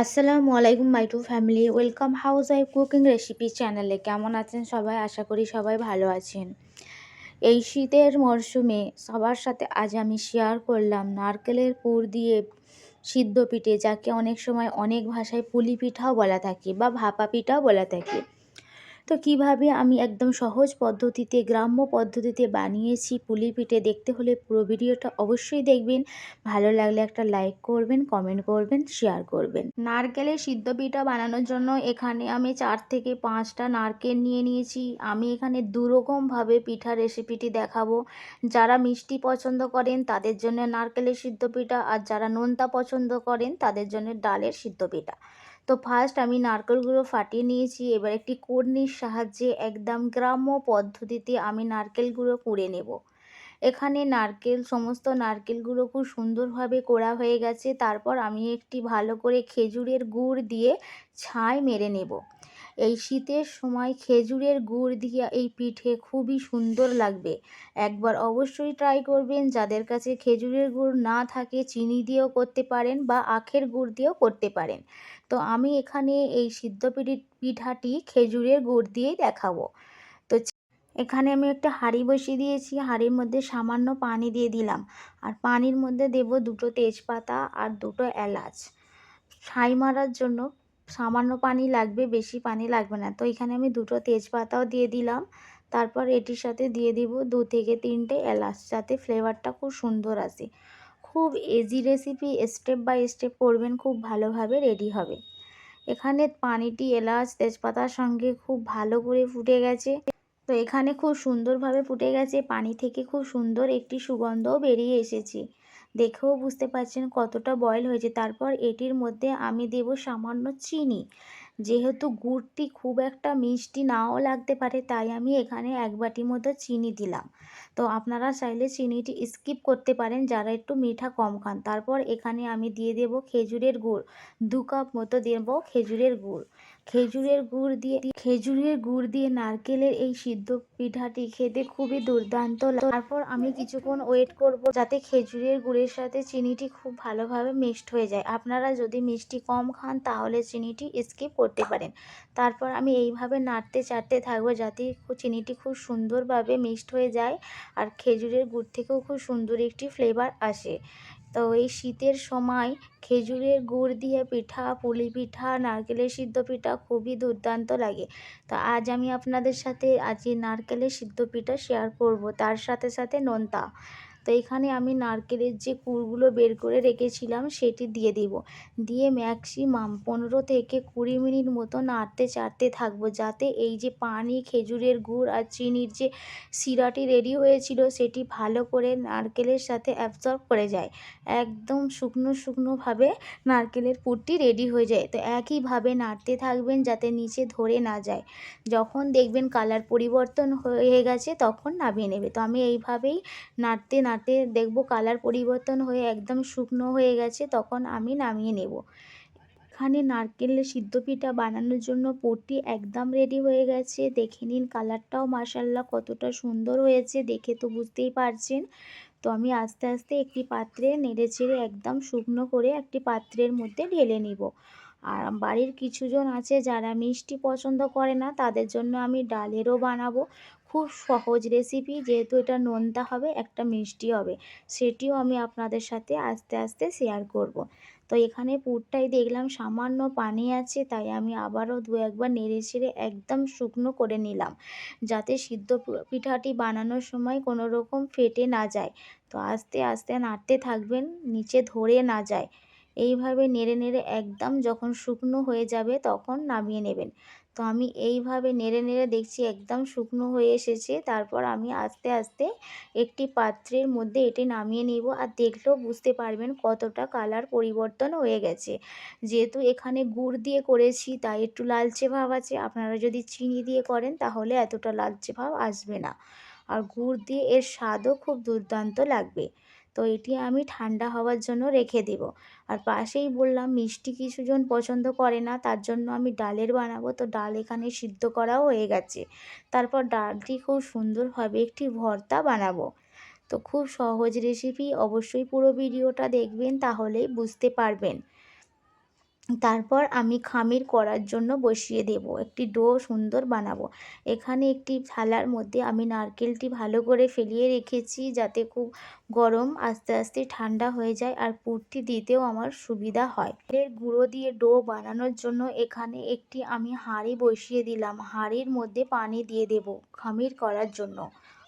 আসসালামু আলাইকুম, my to family. Welcome house I cooking recipe চ্যানেলে। কেমন আছেন সবাই? আশা করি সবাই ভালো আছেন। এই শীতের মরশুমে সবার সাথে আজ আমি শেয়ার করলাম নারকেলের পুর দিয়ে সিদ্ধ পিঠে, যাকে অনেক সময় অনেক ভাষায় পুলি পিঠাও বলা থাকে বা ভাপা পিঠাও বলা থাকে। তো কীভাবে আমি একদম সহজ পদ্ধতিতে, গ্রাম্য পদ্ধতিতে বানিয়েছি পুলি পিঠে দেখতে হলে পুরো ভিডিওটা অবশ্যই দেখবেন। ভালো লাগলে একটা লাইক করবেন কমেন্ট করবেন শেয়ার করবেন। নারকেলের সিদ্ধ পিঠা বানানোর জন্য এখানে আমি চার থেকে পাঁচটা নারকেল নিয়ে নিয়েছি। আমি এখানে দুরকমভাবে পিঠা রেসিপিটি দেখাবো। যারা মিষ্টি পছন্দ করেন তাদের জন্য নারকেলের সিদ্ধ পিঠা আর যারা নোনতা পছন্দ করেন তাদের জন্য ডালের সিদ্ধ পিঠা। তো ফার্স্ট আমি নারকেলগুলো ফাটিয়ে নিয়েছি, এবার একটি কর্নির সাহায্যে একদম গ্রাম্য পদ্ধতিতে আমি নারকেলগুলো কুড়ে নেব। এখানে নারকেল, সমস্ত নারকেলগুলো খুব সুন্দরভাবে কোড়া হয়ে গেছে, তারপর আমি একটি ভালো করে খেজুরের গুড় দিয়ে ছাই মেরে নেব। এই শীতের সময় খেজুরের গুড় দিয়ে এই পিঠে খুবই সুন্দর লাগবে। একবার অবশ্যই ট্রাই করবেন, যাদের কাছে খেজুরের গুড় না থাকে, চিনি দিয়েও করতে পারেন বা আখের গুড় দিয়েও করতে পারেন। তো আমি এখানে এই সিদ্ধ পিঠাটি খেজুরের গুড় দিয়েই দেখাবো। তো এখানে আমি একটা হাঁড়ি বসিয়ে দিয়েছি। হাঁড়ির মধ্যে সামান্য পানি দিয়ে দিলাম। আর পানির মধ্যে দেব দুটো তেজপাতা আর দুটো এলাচ। ছাই মারার জন্য সামান্য পানি লাগবে, বেশি পানি লাগবে না। তো এখানে আমি দুটো তেজপাতাও দিয়ে দিলাম। তারপর এটির সাথে দিয়ে দিব দু থেকে তিনটে এলাচ, যাতে ফ্লেভারটা খুব সুন্দর আসে। খুব easy recipe step by step করবেন, খুব ভালোভাবে রেডি হবে। এখানে পানিটি, এলাচ, তেজপাতার সঙ্গে খুব ভালো করে ফুটে গেছে। তো এখানে খুব সুন্দরভাবে ফুটে গেছে, পানি থেকে খুব সুন্দর একটি সুগন্ধও বেরিয়ে এসেছে। দেখেও বুঝতে পারছেন কতটা বয়েল হয়েছে। তারপর এটির মধ্যে আমি দেব সামান্য চিনি। যেহেতু গুড়টি খুব একটা মিষ্টি নাও লাগতে পারে, তাই আমি এখানে এক বাটি মতো চিনি দিলাম। তো আপনারা চাইলে চিনিটি স্কিপ করতে পারেন, যারা একটু মিঠা কম খান। তারপর এখানে আমি দিয়ে দেব খেজুরের গুড়। দু কাপ মতো দেব খেজুরের গুড়। খেজুরের গুড় দিয়ে খেজুরের গুড় দিয়ে নারকেলের এই সিদ্ধ পিঠাটি খেতে খুবই দুর্দান্ত তারপর আমি কিছুক্ষণ ওয়েট করব যাতে খেজুরের গুড়ের সাথে চিনিটি খুব ভালোভাবে মিক্সড হয়ে যায়। আপনারা যদি মিষ্টি কম খান, তাহলে চিনিটি স্কিপ করতে পারেন। তারপর আমি এইভাবে নাড়তে চাড়তে থাকব যাতে চিনিটি খুব সুন্দরভাবে মিক্সড হয়ে যায় আর খেজুরের গুড় থেকেও খুব সুন্দর একটি ফ্লেভার আসে। তো এই শীতের সময় খেজুরের গুড় দিয়ে পিঠা, পুলি পিঠা, নারকেলের সিদ্ধ পিঠা খুবই দুর্দান্ত লাগে। তো আজ আমি আপনাদের সাথে আজকে নারকেলের সিদ্ধ পিঠা শেয়ার করব। তার সাথে সাথে নোনতা। তো এখানে আমি নারকেলের যে কুড়গুলো বের করে রেখেছিলাম, সেটি দিয়ে দিব। দিয়ে ম্যাক্সিমাম পনেরো থেকে কুড়ি মিনিট মতো নাড়তে চাড়তে থাকব, যাতে এই যে পানি, খেজুরের গুড় আর চিনির যে শিরাটি রেডি হয়েছিল, সেটি ভালো করে নারকেলের সাথে অ্যাবজর্ব করে যায়। একদম শুকনো শুকনোভাবে নারকেলের পুরটি রেডি হয়ে যায়। তো একইভাবে নাড়তে থাকবেন যাতে নিচে ধরে না যায়। যখন দেখবেন কালার পরিবর্তন হয়ে গেছে, তখন নামিয়ে নেবে। তো আমি এইভাবেই নাড়তে নাড়তে দেখব কালার পরিবর্তন হয়ে একদম শুকনো হয়ে গেছে, তখন আমি নামিয়ে নেব। এখানে নারকেলের সিদ্ধ পিঠা বানানোর জন্য পুরটি একদম রেডি হয়ে গেছে। দেখে নিন কালারটাও মাসাল্লাহ কতটা সুন্দর হয়েছে, দেখে তো বুঝতেই পারছেন। তো আমি আস্তে আস্তে একটি পাত্রে নেড়ে ছেড়ে একদম শুকনো করে একটি পাত্রের মধ্যে ঢেলে নিব। আর বাড়ির কিছুজন আছে যারা মিষ্টি পছন্দ করে না, তাদের জন্য আমি ডালেরও বানাবো। খুব সহজ রেসিপি যেহেতু এটা নোনতা হবে, একটা মিষ্টি হবে, সেটিও আমি আপনাদের সাথে আস্তে আস্তে শেয়ার করব। তো এখানে পুরটাই দেখলাম, সামান্য পানি আছে, তাই আমি আবারও দু একবার নেড়ে ছেড়ে একদম শুকনো করে নিলাম, যাতে সিদ্ধ পিঠাটি বানানোর সময় কোনো রকম ফেটে না যায়। তো আস্তে আস্তে নাড়তে থাকবেন, নিচে ধরে না যায়। এইভাবে নেড়ে নেড়ে একদম যখন শুকনো হয়ে যাবে, তখন নামিয়ে নেবেন। তো আমি এইভাবে নেড়ে নেড়ে দেখছি একদম শুকনো হয়ে এসেছে। তারপর আমি আস্তে আস্তে একটি পাত্রের মধ্যে এটি নামিয়ে নিব আর দেখলেও বুঝতে পারবেন কতটা কালার পরিবর্তন হয়ে গেছে। যেহেতু এখানে গুড় দিয়ে করেছি তাই একটু লালচে ভাব আছে, আপনারা যদি চিনি দিয়ে করেন তাহলে এতটা লালচে ভাব আসবে না। আর গুড় দিয়ে এর স্বাদও খুব দুর্দান্ত লাগবে। তো এটি আমি ঠান্ডা হওয়ার জন্য রেখে দেবো। আর পাশেই বললাম, মিষ্টি কিছুজন পছন্দ করে না, তার জন্য আমি ডালের বানাবো। তো ডাল এখানে সিদ্ধ করাও হয়ে গেছে। তারপর ডালটি খুব সুন্দরভাবে একটি ভর্তা বানাবো। তো খুব সহজ রেসিপি অবশ্যই পুরো ভিডিওটা দেখবেন, তাহলেই বুঝতে পারবেন। তারপর আমি খামির করার জন্য বসিয়ে দেব। একটি ডো সুন্দর বানাবো। এখানে একটি থালার মধ্যে আমি নারকেলটি ভালো করে ফেলিয়ে রেখেছি যাতে খুব গরম, আস্তে আস্তে ঠান্ডা হয়ে যায় আর পুরটি দিতেও আমার সুবিধা হয়। এর গুঁড়ো দিয়ে ডো বানানোর জন্য এখানে একটি আমি হাঁড়ি বসিয়ে দিলাম। হাঁড়ির মধ্যে পানি দিয়ে দেব খামির করার জন্য।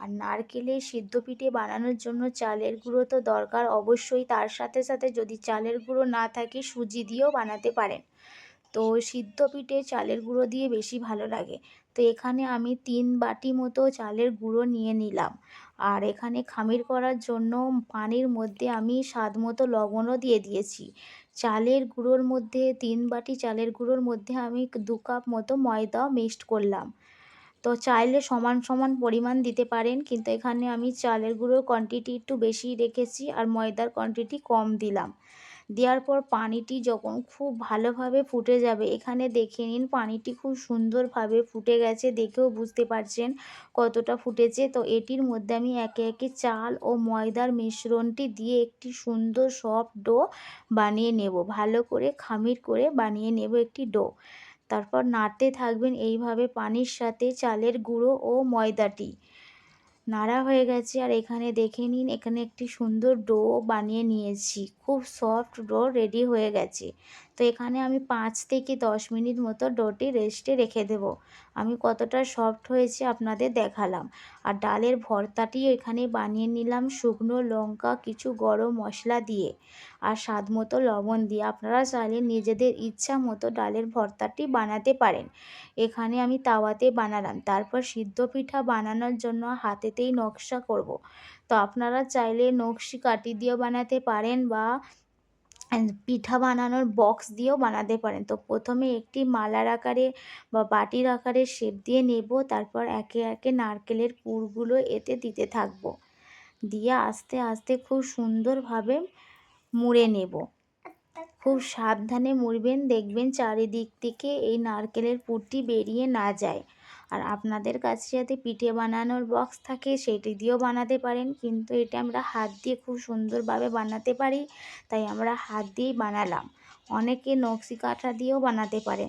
আর নারকেলের সিদ্ধ পিঠে বানানোর জন্য চালের গুঁড়ো তো দরকার। অবশ্যই তার সাথে সাথে যদি চালের গুঁড়ো না থাকে, সুজি দিয়েও বানাতে পারেন। তো সিদ্ধ পিঠে চালের গুঁড়ো দিয়ে বেশি ভালো লাগে। তো এখানে আমি তিন বাটি মতো চালের গুঁড়ো নিয়ে নিলাম। আর এখানে খামির করার জন্য পানির মধ্যে আমি স্বাদ মতো লবণও দিয়ে দিয়েছি। চালের গুঁড়োর মধ্যে, তিন বাটি চালের গুঁড়োর মধ্যে আমি দু কাপ মতো ময়দা মিক্সড করলাম। তো চাইলে সমান সমান পরিমাণ দিতে পারেন। কিন্তু এখানে আমি চালের গুঁড়োর কোয়ান্টিটি একটু বেশি রেখেছি আর ময়দার কোয়ান্টিটি কম দিলাম। দেওয়ার পর পানিটি যখন খুব ভালোভাবে ফুটে যাবে, এখানে দেখে নিন পানিটি খুব সুন্দরভাবে ফুটে গেছে, দেখেও বুঝতে পারছেন কতটা ফুটেছে। তো এটির মধ্যে আমি একে একে চাল ও ময়দার মিশ্রণটি দিয়ে একটি সুন্দর সফট ডো বানিয়ে নেব। ভালো করে খামির করে বানিয়ে নেব একটি ডো তারপর নাড়তে থাকবেন এইভাবে পানির সাথে চালের গুঁড়ো ও ময়দাটি। নাড়া হয়ে গেছে আর এখানে দেখে নিন, এখানে একটি সুন্দর ডো বানিয়ে নিয়েছি। খুব সফট ডো রেডি হয়ে গেছে। তো এখানে আমি পাঁচ থেকে দশ মিনিট মতো ডোটি রেস্টে রেখে দেব। আমি কতটা সফট হয়েছে আপনাদের দেখালাম। আর ডালের ভর্তাটি এখানে বানিয়ে নিলাম শুকনো লঙ্কা, কিছু গরম মশলা দিয়ে আর স্বাদ মতো লবণ দিয়ে। আপনারা চাইলে নিজেদের ইচ্ছা মতো ডালের ভর্তাটি বানাতে পারেন। এখানে আমি তাওয়াতে বানালাম। তারপর সিদ্ধ পিঠা বানানোর জন্য হাতেতেই নকশা করব। তো আপনারা চাইলে নকশি কাটি দিয়েও বানাতে পারেন বা পিঠা বানানোর বক্স দিয়েও বানাতে পারেন। তো প্রথমে একটি মালার আকারে বা বাটির আকারে শেপ দিয়ে নেব, তারপর একে একে নারকেলের পুরগুলো এতে দিতে থাকব। দিয়ে আস্তে আস্তে খুব সুন্দরভাবে মুড়ে নেব। খুব সাবধানে মুড়বেন, দেখবেন চারিদিক থেকে এই নারকেলের পুরটি বেরিয়ে না যায়। আর আপনাদের কাছে যাতে পিঠে বানানোর বক্স থাকে, সেটি দিয়েও বানাতে পারেন। কিন্তু এটা আমরা হাত দিয়ে খুব সুন্দরভাবে বানাতে পারি, তাই আমরা হাত দিয়েই বানালাম। অনেকে নকশি কাঠা দিয়েও বানাতে পারে।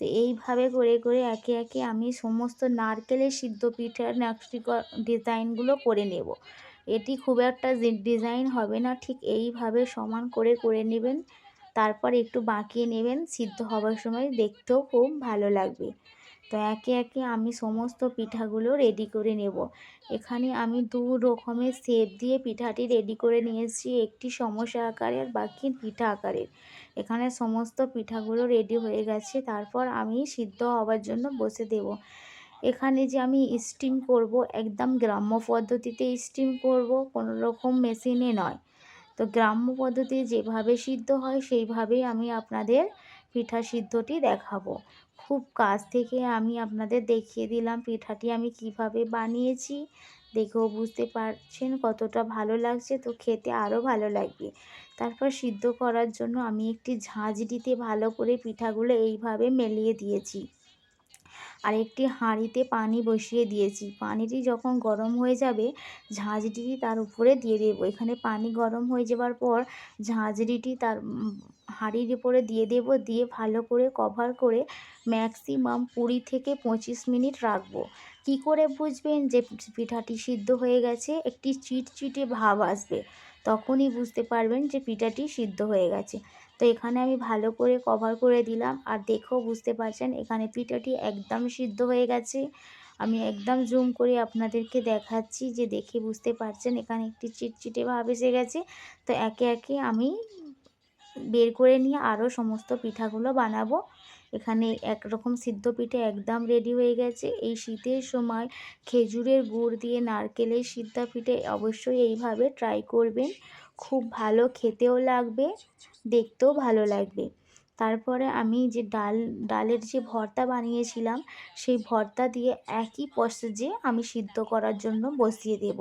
তো এইভাবে করে করে একে একে আমি সমস্ত নারকেলের সিদ্ধ পিঠার নকশি ডিজাইনগুলো করে নেব। এটি খুব একটা ডিজাইন হবে না, ঠিক এইভাবে সমান করে করে নেবেন। তারপর একটু বাঁকিয়ে নেবেন, সিদ্ধ হবার সময় দেখতেও খুব ভালো লাগবে। তো একে একে আমি সমস্ত পিঠাগুলো রেডি করে নেব। এখানে আমি দু রকমের শেপ দিয়ে পিঠাটি রেডি করে নিয়েছি, একটি সমস্যা আকারের বাকি পিঠা আকারের এখানে সমস্ত পিঠাগুলো রেডি হয়ে গেছে, তারপর আমি সিদ্ধ হওয়ার জন্য বসে দেব। এখানে যে আমি স্টিম করব, একদম গ্রাম্য পদ্ধতিতে স্টিম করব, কোনো রকম মেশিনে নয়। তো গ্রাম্য পদ্ধতি যেভাবে সিদ্ধ হয়, সেইভাবেই আমি আপনাদের পিঠা সিদ্ধটি দেখাবো। খুব কাছ থেকে আমি আপনাদের দেখিয়ে দিলাম পিঠাটি আমি কীভাবে বানিয়েছি। দেখেও বুঝতে পারছেন কতটা ভালো লাগছে, তো খেতে আরও ভালো লাগবে। তারপর সিদ্ধ করার জন্য আমি একটি ঝাঁঝরিতে ভালো করে পিঠাগুলো এইভাবে মেলিয়ে দিয়েছি। আর একটি হাঁড়িতে পানি বসিয়ে দিয়েছি। পানিটি যখন গরম হয়ে যাবে, ঝাঁঝরিটি তার উপরে দিয়ে দেবো। এখানে পানি গরম হয়ে যাওয়ার পর ঝাঁঝরিটি তার হাঁড়ির উপরে দিয়ে দেব। দিয়ে ভালো করে কভার করে ম্যাক্সিমাম কুড়ি থেকে পঁচিশ মিনিট রাখব। কি করে বুঝবেন যে পিঠাটি সিদ্ধ হয়ে গেছে? একটি চিটচিটে ভাব আসবে। তখনই বুঝতে পারবেন যে পিঠাটি সিদ্ধ হয়ে গেছে। তো এখানে আমি ভালো করে কভার করে দিলাম। আর দেখেও বুঝতে পারছেন, এখানে পিঠাটি একদম সিদ্ধ হয়ে গেছে। আমি একদম জুম করে আপনাদেরকে দেখাচ্ছি যে দেখে বুঝতে পারছেন, এখানে একটি চিটচিটে ভাব এসে গেছে। তো একে একে আমি বের করে নিয়ে আরও সমস্ত পিঠাগুলো বানাবো। এখানে একরকম সিদ্ধ পিঠে একদম রেডি হয়ে গেছে। এই শীতের সময় খেজুরের গুড় দিয়ে নারকেলের সিদ্ধ পিঠে অবশ্যই এইভাবে ট্রাই করবেন। খুব ভালো খেতেও লাগবে। দেখতেও ভালো লাগবে। তারপরে আমি যে ডাল, ডালের যে ভর্তা বানিয়েছিলাম, সেই ভর্তা দিয়ে একই প্রসেসে আমি সিদ্ধ করার জন্য বসিয়ে দেব।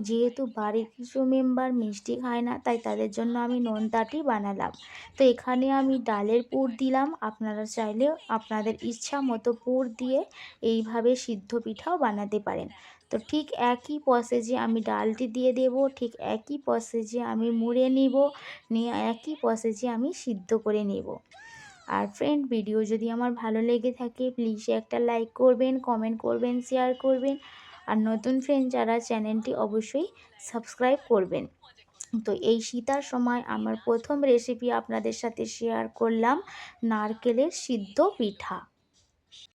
যেহেতু বাড়ির কিছু মেম্বার মিষ্টি খায় না, তাই তাদের জন্য আমি নোনতাটি বানালাম। তো এখানে আমি ডালের পুর দিলাম। আপনারা চাইলে আপনাদের ইচ্ছা মতো পুর দিয়ে এইভাবে সিদ্ধ পিঠাও বানাতে পারেন। তো ঠিক একই প্রসেসে আমি ডালটি দিয়ে দেব, ঠিক একই প্রসেসে আমি মুড়ে নিব, নিয়ে একই প্রসেসে আমি সিদ্ধ করে নেব। আর ফ্রেন্ড ভিডিও যদি আমার ভালো লেগে থাকে প্লিজ একটা লাইক করবেন কমেন্ট করবেন শেয়ার করবেন। আর নতুন ফ্রেন্ড যারা চ্যানেলটি অবশ্যই সাবস্ক্রাইব করবেন। তো এই শীতার সময় আমার প্রথম রেসিপি আপনাদের সাথে শেয়ার করলাম, নারকেলের সিদ্ধ পিঠা।